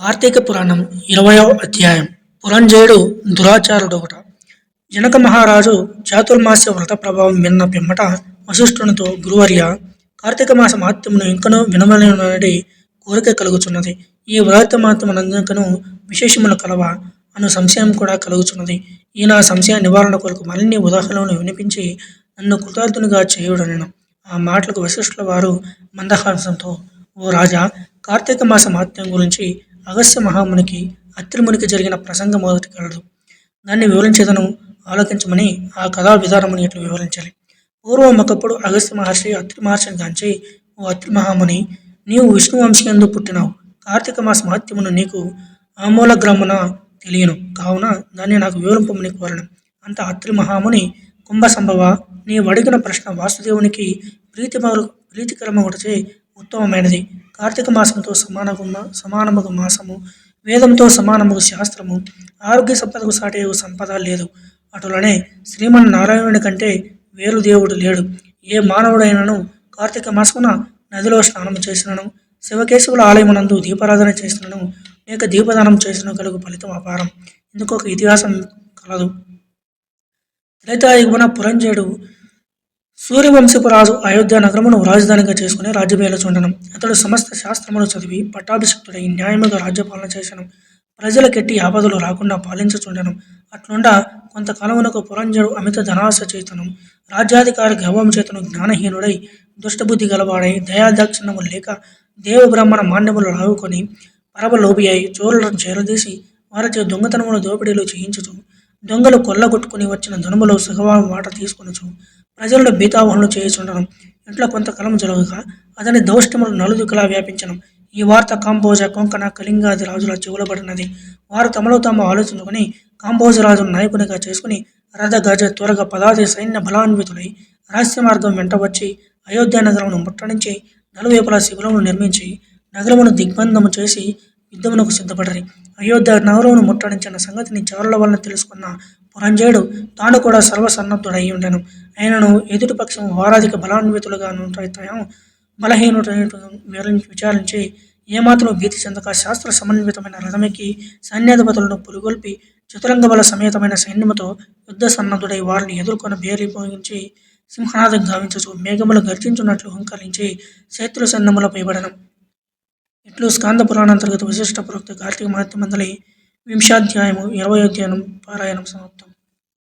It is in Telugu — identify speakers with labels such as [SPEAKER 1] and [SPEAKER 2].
[SPEAKER 1] కార్తీక పురాణం ఇరవయో అధ్యాయం. పురంజయుడు దురాచారుడొకట జనక మహారాజు చాతుర్మాస్య వ్రత ప్రభావం విన్న పిమ్మట వశిష్ఠునితో గురువర్య కార్తీక మాస మహత్యమును ఇంకనూ వినవలనడి కోరిక కలుగుచున్నది. ఈ వ్రత మహత్యమునందుకను విశేషములు కలవ అను సంశయం కూడా కలుగుచున్నది. ఈ నా సంశయ నివారణ కొరకు మరిన్ని ఉదాహరణలు వినిపించి నన్ను కృతార్థునిగా చేయుడనను. ఆ మాటలకు వశిష్ఠుల వారు మందహాసంతో ఓ రాజా కార్తీక మాస మహత్యం గురించి అగస్త్య మహామునికి అత్రిమునికి జరిగిన ప్రసంగం మొదటి కలదు. దాన్ని వివరించేదను ఆలోచించమని ఆ కథా విధానముని ఇట్లు వివరించాలి. పూర్వం ఒకప్పుడు అగస్త్య మహర్షి అత్రి మహర్షిని గాంచి ఓ అత్రి మహాముని నీవు విష్ణు వంశీయందు పుట్టినావు. కార్తీక మాస మహత్యమును నీకు ఆమూలగ్రామున తెలియను. కావున దాన్ని నాకు వివరింపమని కోరను. అంత అత్రి మహాముని కుంభ సంభవ నీ అడిగిన ప్రశ్న వాసుదేవునికి ప్రీతి ప్రీతికరమగుటచే ఉత్తమమైనది. కార్తీక మాసంతో సమానము సమానముగు మాసము వేదంతో సమానముగు శాస్త్రము ఆరోగ్య సంపదకు సాటి సంపద లేదు. అటులనే శ్రీమన్ నారాయణుని కంటే వేరు దేవుడు లేడు. ఏ మానవుడైనను కార్తీక మాసమున నదిలో స్నానం చేసినను శివకేశవుల ఆలయమునందు దీపారాధన చేసినను లేక దీపదానం చేసిన కలుగు ఫలితం అపారం. ఇందుకు ఒక ఇతిహాసం కలదు. త్రేతాయుగున పురంజేడు సూర్యవంశపు రాజు అయోధ్య నగరమును రాజధానిగా చేసుకుని రాజ్యమేలుచుండను అతడు సమస్త శాస్త్రములు చదివి పట్టాభిషిక్తుడై న్యాయముగా రాజ్యపాలన చేసను. ప్రజలకెట్టి ఆపదలు రాకుండా పాలించచుండెను. అట్లుండా కొంతకాలమునకు పురంజడు అమిత ధనాశ చేతను. రాజ్యాధికారి గర్వం చేతను జ్ఞానహీనుడై దుష్టబుద్ధి గలవాడై దయాదాక్షిణ్యము లేక దేవబ్రాహ్మణ మాన్యములు రావుకొని పరవలోబి అయి చోరులను చేరదీసి వారిచే దొంగతనములు దోపిడీలు చేయించుచు దొంగలు కొల్లగొట్టుకుని వచ్చిన ధనుములో సగవా వాట తీసుకొనచ్చు ప్రజలను బీతావహులు చేయుచుండడం ఇంట్లో కొంతకాలం జరగక అతని దౌష్టములు నలుదికులా వ్యాపించడం ఈ వార్త కాంబోజ కొంకణ కళింగాది రాజుల చెవులబడినది. వారు తమలో తాము ఆలోచించుకుని కాంబోజ రాజును నాయకునిగా చేసుకుని రథ గజ త్వరగా పదాది సైన్య బలాన్వితులై రహస్య మార్గం వెంట వచ్చి అయోధ్య నగరమును ముట్టడించి నలువైపులా శిబిరమును నిర్మించి నగరమును దిగ్బంధము చేసి యుద్ధమునకు సిద్ధపడరి. అయోధ్య నగరమును ముట్టడించిన సంగతిని చారుల వలన తెలుసుకున్న పురంజయుడు తాను కూడా సర్వసన్నద్ధుడై ఉండెను ఆయనను ఎదుటి పక్షం వారాధిక బలాన్వితులుగా ఉంటాయో బలహీనుడు విచారించి ఏమాత్రం భీతి చెందక శాస్త్ర సమన్వితమైన రథమికి సైన్యాధిపతులను పురుగొల్పి చతురంగ బల సమేతమైన సైన్యముతో యుద్ధ సన్నద్ధుడై వారిని ఎదుర్కొని బేరీపోయించి సింహనాథం గావించచ్చు మేఘములు గర్జించున్నట్లు హుంకరించి శత్రు సన్నములపై పడడం ఇట్లు స్కాంద పురాణాంతర్గత విశిష్ట ప్రోక్త కార్తీక మహత్యమందలి వింశాధ్యాయము ఇరవై అధ్యాయం పారాయణం సమాప్తం.